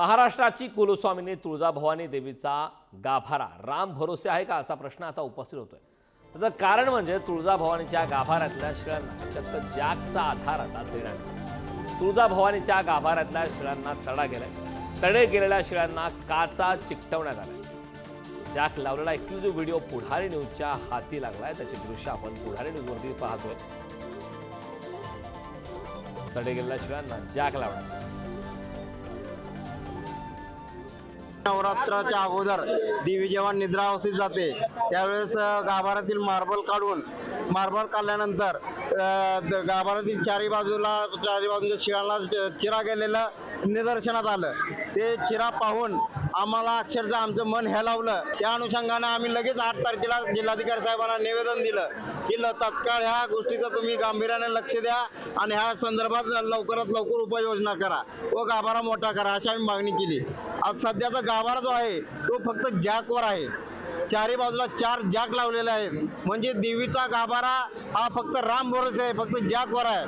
महाराष्ट्राची कुलस्वामिनी तुळजाभवानी देवीचा गाभारा. राम भरोसे आहे का? असा प्रश्न आता उपस्थित होतोय. त्याचं कारण म्हणजे तुळजाभवानीच्या गाभाऱ्यातल्या शिळांना चक्क जॅकचा आधार आता देण्यात तुळजाभवानीच्या गाभाऱ्यातल्या शिळांना तडा गेलाय. तडे गेलेल्या शिळांना काचा चिकटवण्यात आलाय. जॅक लावलेला एक्सक्लुझिव्ह व्हिडिओ पुढारी न्यूजच्या हाती लागलाय. त्याचे दृश्य आपण पुढारी न्यूजवरती पाहतोय. तडे गेलेल्या शिळांना जॅक लावण्यात नवरात्राच्या अगोदर देवी जेव्हा निद्रावस्थेत जाते त्यावेळेस गाभाऱ्यातील मार्बल काढून मार्बल काढल्यानंतर गाभाऱ्यातील चारी बाजूला चारी बाजूच्या शिळाला चिरा गेलेलं निदर्शनात आलं. ते चिरा पाहून आम्हाला अक्षरशः आमचं मन हेलावलं. त्या अनुषंगाने आम्ही लगेच आठ तारखेला जिल्हाधिकारी साहेबांना निवेदन दिलं की ल- ह्या गोष्टीचं तुम्ही गांभीर्याने लक्ष द्या आणि ह्या संदर्भात लवकरात लवकर उपाययोजना करा व गाभारा मोठा करा अशी आम्ही मागणी केली. आज सध्याचा गाभारा जो आहे तो फक्त जॅकवर आहे. चारी बाजूला चार जॅक लावलेले आहेत. म्हणजे देवीचा गाभारा हा फक्त राम भरोसे आहे फक्त जॅकवर आहे.